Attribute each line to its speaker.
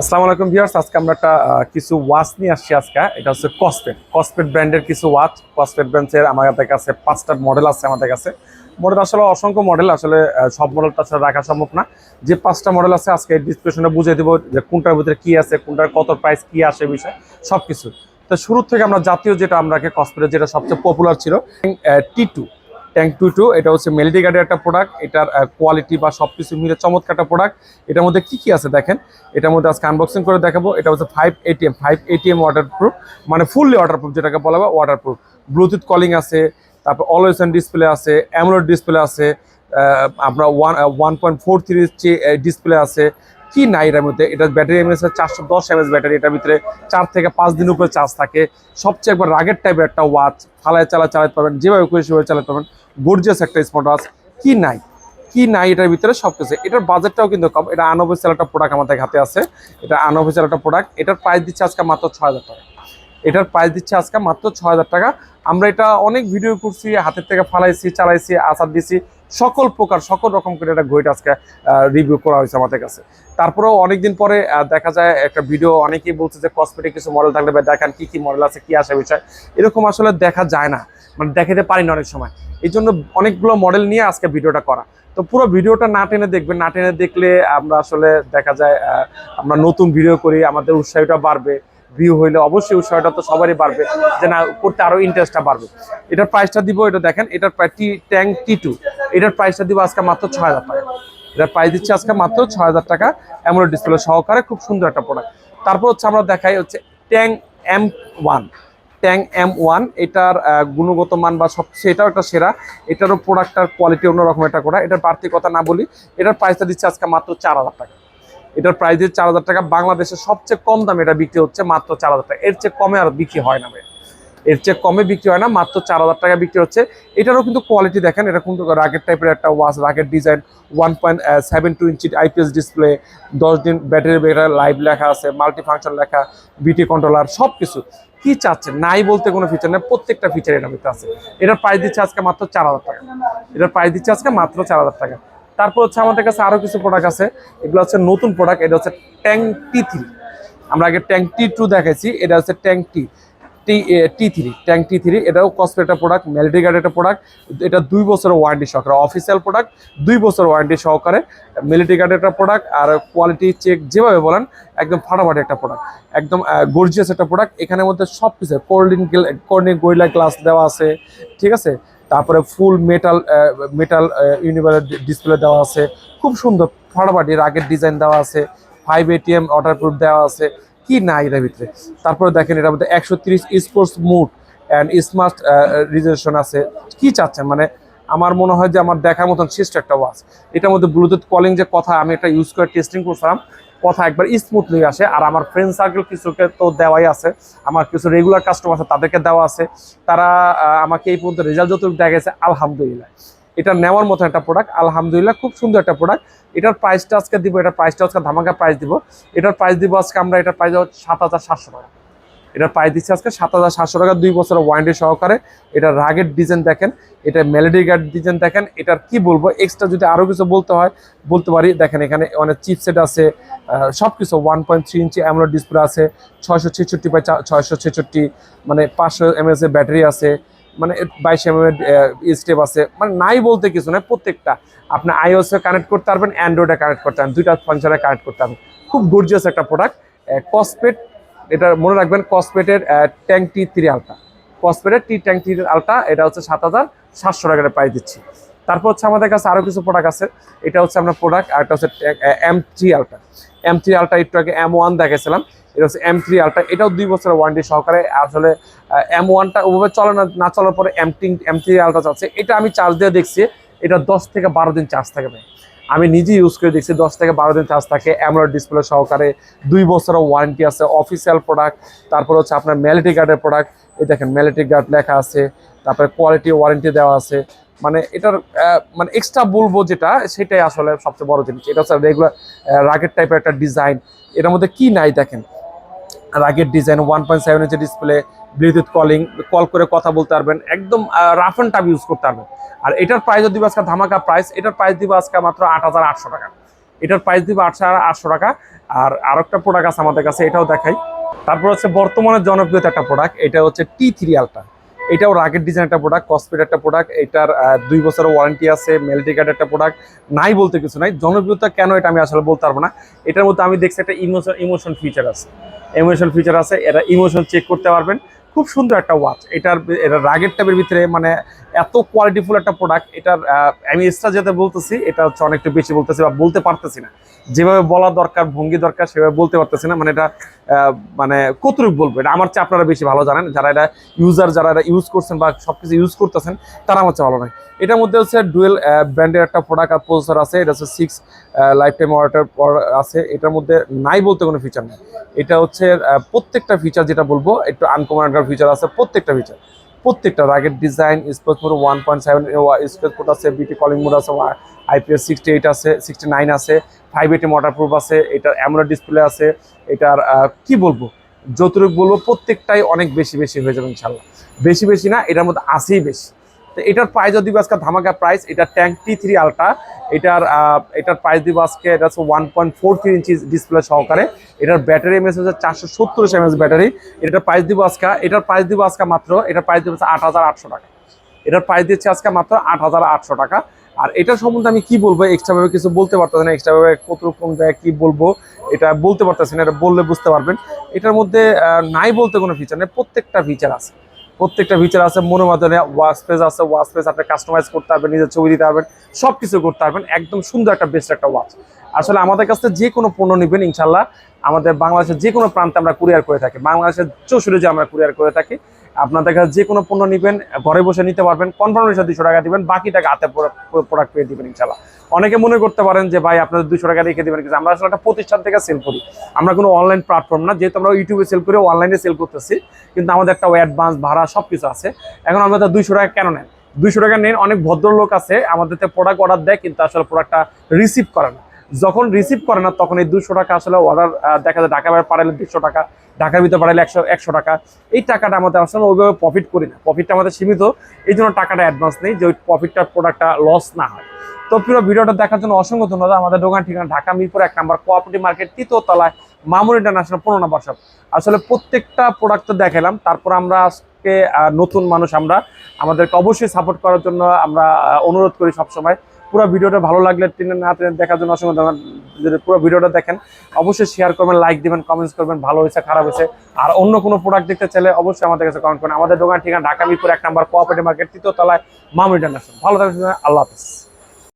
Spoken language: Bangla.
Speaker 1: আসসালামু আলাইকুম ভিউয়ার্স, আজকে আমরা একটা কিছু ওয়াচ নিয়ে আসছি আজকে। এটা হচ্ছে কসপেট কসপেট ব্র্যান্ডের কিছু ওয়াচ কসপেট ব্র্যান্ডের আমাদের কাছে পাঁচটা মডেল আছে আমাদের কাছে। মডেল আসলে অসংখ্য মডেল আসলে সব মডেলটা আসলে রাখা সম্ভব না। যে পাঁচটা মডেল আছে, আজকে ডিসক্রিপশনে বুঝিয়ে দেবো যে কোনটার ভিতরে কী আছে, কোনটার কত প্রাইস কি আসে বিষয় সব কিছু তো শুরু থেকে আমরা জাতীয় যেটা আমরা কসপেটের যেটা সবচেয়ে পপুলার ছিল T two tank two two এটা হচ্ছে মেলিডি গার্ডের একটা প্রোডাক্ট এটার কোয়ালিটি বা সব কিছু মিলে চমৎকার একটা প্রোডাক্ট এটার মধ্যে কি কি আছে দেখেন? এটার মধ্যে আজকে আনবক্সিং করে দেখাবো। এটা হচ্ছে five ATM five ATM waterproof মানে ফুললি ওয়াটার প্রুফ যেটাকে বলা হয় ওয়াটার প্রুফ ব্লুটুথ কলিং আছে, তারপর অলওয়েজ ডিসপ্লে আছে অ্যামোলেড ডিসপ্লে আছে আপনার one one point four three display আছে। কি নাই এটার মধ্যে? এটা ব্যাটারি এমএস চারশো দশ এমএস ব্যাটারি এটার ভিতরে চার থেকে পাঁচ দিন উপরে চার্জ থাকে। সবচেয়ে একবার রাগের টাইপের একটা ওয়াচ ফালায় চালা চালাতে পারবেন, যেভাবে খুশি সেভাবে চালাতে পারবেন। গর্জিয়াস একটা স্মার্ট কি নাই? কি নাই এটার ভিতরে সব কিছু এটার বাজেটটাও কিন্তু কম। এটা আনঅফিসিয়াল একটা প্রোডাক্ট আমাদের হাতে আছে। এটা আনঅফিসিয়াল একটা প্রোডাক্ট এটার প্রাইস দিচ্ছে আজকে মাত্র ছয় হাজার টাকা। এটার প্রাইস দিচ্ছে আজকে মাত্র ছয় হাজার টাকা। আমরা এটা অনেক ভিডিও করছি, হাতের থেকে ফালাইছি, চালাইছি আসার দিছি। সকল প্রকার, সকল রকম করে এটা ঘড়িটা আজকে রিভিউ করা হয়েছে আমাদের কাছে। তারপরেও অনেকদিন পরে দেখা যায় একটা ভিডিও অনেকেই বলছে যে কসমেটিক কিছু মডেল থাকলে দেখান কি কি মডেল আছে, কি আসে বিষয়। এরকম আসলে দেখা যায় না। মানে দেখাতে পারি না অনেক সময়। এই জন্য অনেকগুলো মডেল নিয়ে আজকে ভিডিওটা করা। তো পুরো ভিডিওটা না টেনে দেখবেন, না টেনে দেখলে আমরা আসলে দেখা যায় আমরা নতুন ভিডিও করি, আমাদের উৎসাহটা বাড়বে ভিউ হইলে অবশ্যই উৎসাহটা তো সবারই বাড়বে, যে না, করতে আরও ইন্টারেস্টটা বাড়বে। এটার প্রাইসটা দিব, এটা দেখেন, এটার প্রায় টি ট্যাঙ্ক টি টু এটার প্রাইসটা দিব আজকে মাত্র ছয় হাজার টাকা। এটার প্রাইস দিচ্ছে আজকে মাত্র ছয় হাজার টাকা এমন ডিসপ্লে সহকারে, খুব সুন্দর একটা প্রোডাক্ট তারপর হচ্ছে আমরা দেখাই হচ্ছে tank M one tank M one এটার গুণগত মান বা সবচেয়ে এটাও একটা সেরা। এটারও প্রোডাক্টটার কোয়ালিটি অন্যরকম একটা করা। এটার বাড়তি কথা না বলি, এটার প্রাইসটা দিচ্ছে আজকে মাত্র চার হাজার টাকা। এটার প্রাইস দিয়ে চার হাজার টাকা। বাংলাদেশের সবচেয়ে কম দামে এটা বিক্রি হচ্ছে মাত্র চার হাজার টাকা। এর চেয়ে কমে আর বিক্রি হয় না ভাই। এর চেয়ে কমে বিক্রি হয় না, মাত্র চার হাজার টাকা বিক্রি হচ্ছে। এটারও কিন্তু কোয়ালিটি দেখেন, এটা কিন্তু রাকেট টাইপের একটা watch rugged design one point seven two inch IPS display দশ দিন ব্যাটারি ব্যাটারি লাইভ লেখা আছে মাল্টি ফাংশন লেখা বিটি কন্ট্রোলার সব কিছু কি চাচ্ছেন? নাই বলতে কোনো ফিচার নেই, প্রত্যেকটা ফিচার এটার ভিতরে আছে। এটার প্রাইস দিচ্ছে আজকে মাত্র চার হাজার টাকা। এটার প্রাইস দিচ্ছে আজকে মাত্র চার হাজার টাকা। তারপর হচ্ছে আমাদের কাছে আরও কিছু প্রোডাক্ট আছে, এগুলো হচ্ছে নতুন প্রোডাক্ট এটা হচ্ছে ট্যাঙ্ক টি থ্রি আমরা আগে ট্যাঙ্ক টি টু দেখেছি এটা হচ্ছে tank T T T three tank T three এটাও কসমেটা প্রোডাক্ট মেলডি গার্ড একটা প্রোডাক্ট এটা দুই বছরের ওয়ারেন্টি সহকারে অফিসিয়াল প্রোডাক্ট দুই বছর ওয়ারেন্টি সহকারে মিলিটারি গার্ডের একটা প্রোডাক্ট আর কোয়ালিটি চেক যেভাবে বলেন, একদম ফাটাফাটি একটা প্রোডাক্ট একদম গর্জিয়াস একটা প্রোডাক্ট এখানের মধ্যে সব কিছু কোল্ড কোল্ড গরিলা গ্লাস দেওয়া আছে, ঠিক আছে? তারপরে full metal metal universal display দেওয়া আছে, খুব সুন্দর, ফাটাফাটি রাগের ডিজাইন দেওয়া আছে ফাইভ এটিএম ওয়াটার প্রুফ দেওয়া আছে কি না এটার ভিতরে? তারপরে দেখেন এটার মধ্যে একশো তিরিশ sports mode and smart reservation আছে। কি চাচ্ছেন? মানে আমার মনে হয় যে আমার দেখার মতন শ্রেষ্ঠ একটা ওয়াচ এটার মধ্যে ব্লুটুথ কলিং যে কথা আমি এটা ইউজ করে টেস্টিং করছিলাম, কথা একবার স্মুথলি আসে। আর আমার ফ্রেন্ড সার্কেল কিছুকে তো দেওয়াই আছে। আমার কিছু রেগুলার কাস্টমার আছে, তাদেরকে দেওয়া আছে। তারা আমাকে এই পর্যন্ত রেজাল্ট যতটুকু দেখা গেছে আলহামদুলিল্লাহ। এটা নেওয়ার মতো একটা প্রোডাক্ট আলহামদুলিল্লাহ, খুব সুন্দর একটা প্রোডাক্ট এটার প্রাইসটা আজকে দিব, এটার প্রাইসটা আজকে ধামাকা প্রাইস দিব। এটার প্রাইস দিব আজকে আমরা, এটার প্রাইস সাত হাজার সাতশো টাকা। এটার প্রাইস দিচ্ছে আজকে সাত হাজার সাতশো টাকা, দুই বছরের ওয়ারেন্টি সহকারে। এটা রাগের ডিজাইন দেখেন, এটা মেলোডি গার্ড ডিজাইন দেখেন। এটার কি বলব এক্সট্রা যদি আরও কিছু বলতে হয়, বলতে পারি। দেখেন এখানে অনেক চিপসেট আছে সব কিছু one point three inch AMOLED display আছে, ছয়শো ছেষট্টি বাই ছয়শো ছেষট্টি মানে পাঁচশো এমএস এর ব্যাটারি আছে। মানে বাইশ এম এর স্টেপ আছে। মানে নাই বলতে কিছু নয় প্রত্যেকটা। আপনি আইওসে কানেক্ট করতে পারবেন অ্যান্ড্রয়েডে কানেক্ট করতে পারবেন, দুইটা ফাংশনে কানেক্ট করতে পারবেন। খুব গর্জিয়াস একটা প্রোডাক্ট কসপেট এটা মনে রাখবেন কসপেটের ট্যাঙ্ক টি থ্রি আলটা কসপেটের টি ট্যাঙ্ক থ্রি আলটা এটা হচ্ছে সাত হাজার সাতশো টাকার প্রাইস দিচ্ছি। তারপর হচ্ছে আমাদের কাছে আরও কিছু প্রোডাক্ট আছে। এটা হচ্ছে আমরা প্রোডাক্ট আর এটা হচ্ছে M three ultra M three ultra একটু আগে এম ওয়ান দেখেছিলাম এটা হচ্ছে এম থ্রি আলটা এটাও দুই বছরের ওয়ারেন্টি সহকারে। আসলে এম ওয়ানটা ওভাবে চলে না না চলার পরে এম টি এম থ্রি আলটা চাচ্ছে এটা আমি চার্জ দিয়ে দেখছি, এটা দশ থেকে বারো দিন চার্জ থাকে আমি নিজে ইউজ করে দেখছি, দশ থেকে বারো দিন চার্জ থাকে। অ্যামোলেড ডিসপ্লে সহকারে দুই বছরের ওয়ারেন্টি আছে। অফিসিয়াল প্রোডাক্ট তারপর হচ্ছে আপনার ম্যালিটি গার্ডের প্রোডাক্ট এই দেখেন ম্যালিটি গার্ড লেখা আছে। তারপরে কোয়ালিটি ওয়ারেন্টি দেওয়া আছে। মানে এটার মানে এক্সট্রা বলব যেটা, সেটাই আসলে সবচেয়ে বড় জিনিস। এটা হচ্ছে রেগুলার রাগেট টাইপের একটা ডিজাইন এটার মধ্যে কি নাই দেখেন? রাগের design one point seven inch display bluetooth calling call করে কথা বলতে পারবেন, একদম রাফ অ্যান্ড টাফ ইউজ করতে পারবেন। আর এটার প্রাইস দিব আজকে ধামাকা প্রাইস এটার প্রাইস দিব আজকে মাত্র আট হাজার আটশো টাকা। এটার প্রাইস দিব আটশো আটশো টাকা। আর আরেকটা প্রোডাক্ট আছে আমাদের কাছে, এটাও দেখাই। তারপর হচ্ছে বর্তমানে জনপ্রিয়তা একটা প্রোডাক্ট এটা হচ্ছে টি থ্রি আলটা এটাও রাগের ডিজাইন একটা প্রোডাক্ট কসপেট একটা প্রোডাক্ট এটার দুই বছরের ওয়ারেন্টি আছে মেলটিকার্ড একটা প্রোডাক্ট নাই বলতে কিছু নাই, জনপ্রিয়তা কেন এটা আমি আসলে বলতে পারব না। এটার মধ্যে আমি দেখছি একটা ইমোশন ইমোশন ফিচার আছে। ইমোশন ফিচার আছে এটা ইমোশন চেক করতে পারবেন। খুব সুন্দর একটা ওয়াচ এটার এটা রাগের টাইপের ভিতরে মানে এত কোয়ালিটিফুল একটা প্রোডাক্ট এটার আমি এক্সট্রা যেটা বলতেছি, এটা হচ্ছে অনেকটা বেশি বলতেছি বা বলতে পারতেছি না। যেভাবে বলা দরকার, ভঙ্গি দরকার, সেভাবে বলতে পারতেছি না মানে এটা মানে কতটুকু বলব? এটা আমার চেয়ে আপনারা বেশি ভালো জানেন। যারা এটা ইউজার যারা এটা ইউজ করছেন বা সবকিছু ইউজ করতেছেন, তারা আমার চেয়ে ভালো নয়। এটার মধ্যে হচ্ছে ডুয়েল ব্র্যান্ডের একটা প্রোডাক্ট আর প্রসেসর আছে। এটা হচ্ছে সিক্স লাইফ টাইম ওয়াটার আছে। এটার মধ্যে নাই বলতে কোনো ফিচার নেই। এটা হচ্ছে প্রত্যেকটা ফিচার যেটা বলব, একটু আনকমন ফিচার আছে, প্রত্যেকটা ফিচার প্রত্যেকটা রাগের design space mode one point seven space mode আছে বিটি কলিং মোড আছে আইপিএস সিক্সটি এইট আছে সিক্সটি নাইন আছে ফাইভ এটি মোটার প্রুফ আছে, এটার অ্যামোলেড ডিসপ্লে আছে, এটার কি বলব? যতটুকু বলব, প্রত্যেকটাই অনেক বেশি বেশি হয়ে যাবে ইনশাল্লাহ। বেশি বেশি না, এটার মধ্যে আসেই বেশি। তো এটার প্রাইস যদি আজকে ধামাকা প্রাইস এটা ট্যাঙ্ক টি থ্রি আলটা এটার এটার প্রাইস দিব আজকে এটা হচ্ছে one point four three inch display সহকারে। এটার ব্যাটারি এমএস হচ্ছে চারশো সত্তর এমএস ব্যাটারি এটার প্রাইস দিব আজকে, এটার প্রাইস দিব আজকে মাত্র, এটার প্রাইস দিব আট হাজার আটশো টাকা। এটার প্রাইস দিচ্ছে আজকে মাত্র আট হাজার আটশো টাকা। আর এটার সম্বন্ধে আমি কি বলব এক্সট্রা ভাবে কিছু বলতে পারতেছি না এক্সট্রা ভাবে কত কোন জায়গায় কি বলব, এটা বলতে পারতেছি না, এটা বললে বুঝতে পারবেন। এটার মধ্যে নাই বলতে কোনো ফিচার নেই, প্রত্যেকটা ফিচার আছে। প্রত্যেকটা ফিচার আছে মনে মাধ্যমে ওয়াশ স্পেস আছে ওয়াশ স্পেস আপনি কাস্টমাইজ করতে পারবেন, নিজের ছবি দিতে পারবেন সব কিছু করতে পারবেন, একদম সুন্দর একটা বেস্ট একটা ওয়াচ আসলে আমাদের কাছে যে কোনো পণ্য নেবেন ইনশাল্লাহ আমাদের বাংলাদেশের যে কোনো প্রান্তে আমরা কুরিয়ার করে থাকি, বাংলাদেশের চৌষুরে যে আমরা কুরিয়ার করে থাকি। আপনাদের কাছে যে কোনো পণ্য নেবেন, ঘরে বসে নিতে পারবেন কনফার্মেশন দুশো টাকা দিবেন, বাকি টাকা হাতে প্রোডাক্ট পেয়ে দিবেন ইনশাল্লাহ অনেকে মনে করতে পারেন যে, ভাই, আপনাদের দুশো টাকা রেখে দিবেন কিন্তু আমরা আসলে একটা প্রতিষ্ঠান থেকে সেল করি। আমরা কোনো অনলাইন প্ল্যাটফর্ম না, যেহেতু আমরা ইউটিউবে সেল করি অনলাইনে সেল করতেছি। কিন্তু আমাদের একটা অ্যাডভান্স ভাড়া সব কিছু আছে। এখন আমরা তো দুইশো টাকা কেন নেন? দুইশো টাকা নেন, অনেক ভদ্রলোক আছে, আমাদের প্রোডাক্ট অর্ডার দেয়, কিন্তু আসলে প্রোডাক্টটা রিসিভ করে না। যখন রিসিভ করে না, তখন এই দুশো টাকা আসলে অর্ডার দেখা যায় ঢাকা বাইরে দুশো টাকা, ঢাকার ভিতরে পাঠালে একশো একশো টাকা। এই টাকাটা আমাদের আসলে ওইভাবে প্রফিট করি না। প্রফিটটা আমাদের সীমিত। এই জন্য টাকাটা অ্যাডভান্স নেই, যে ওই প্রফিটটা প্রোডাক্টটা লস না হয়। তো পুরো ভিডিওটা দেখার জন্য অসংখ্য ধন্যবাদ। আমাদের দোকান ঠিকানা ঢাকা মিরপুর, এক নাম্বার কোঅপারেটিভ মার্কেট তৃতীয় তলায় মামুন ইন্টারন্যাশনাল পনেরো নম্বর শপ আসলে প্রত্যেকটা প্রোডাক্ট তো দেখালাম তারপর আমরা আজকে নতুন মানুষ আমরা। আমাদেরকে অবশ্যই সাপোর্ট করার জন্য আমরা অনুরোধ করি সবসময়। পুরো ভিডিওটা ভালো লাগলে টেনে না টেনে দেখার জন্য অসংখ্য ধন্যবাদ। যদি পুরো ভিডিওটা দেখেন, অবশ্যই শেয়ার করবেন লাইক দিবেন কমেন্টস করবেন, ভালো হয়েছে, খারাপ হয়েছে। আর অন্য কোনো প্রোডাক্ট দেখতে চাইলে অবশ্যই আমাদের কাছে কমেন্ট করেন। আমাদের দোকান ঠিকানা ঢাকা মিরপুর এক নাম্বার কোঅপারেটিভ মার্কেট তৃতীয় তলায় মামুন ইন্টারন্যাশনাল ভালো থাকবেন, আল্লাহ হাফিজ।